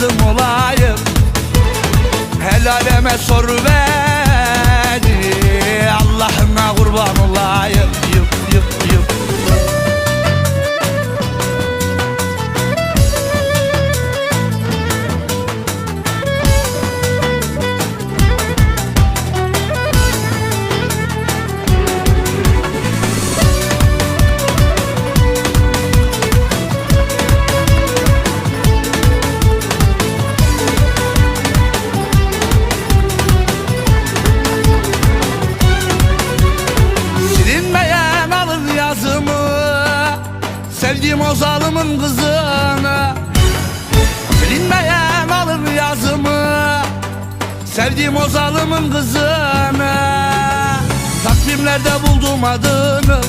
kızım olayım. El aleme sor ver. Sevdiğim o zalimin kızını Silinmeyen alır yazımı. Sevdiğim o zalimin kızını Takvimlerde buldum adını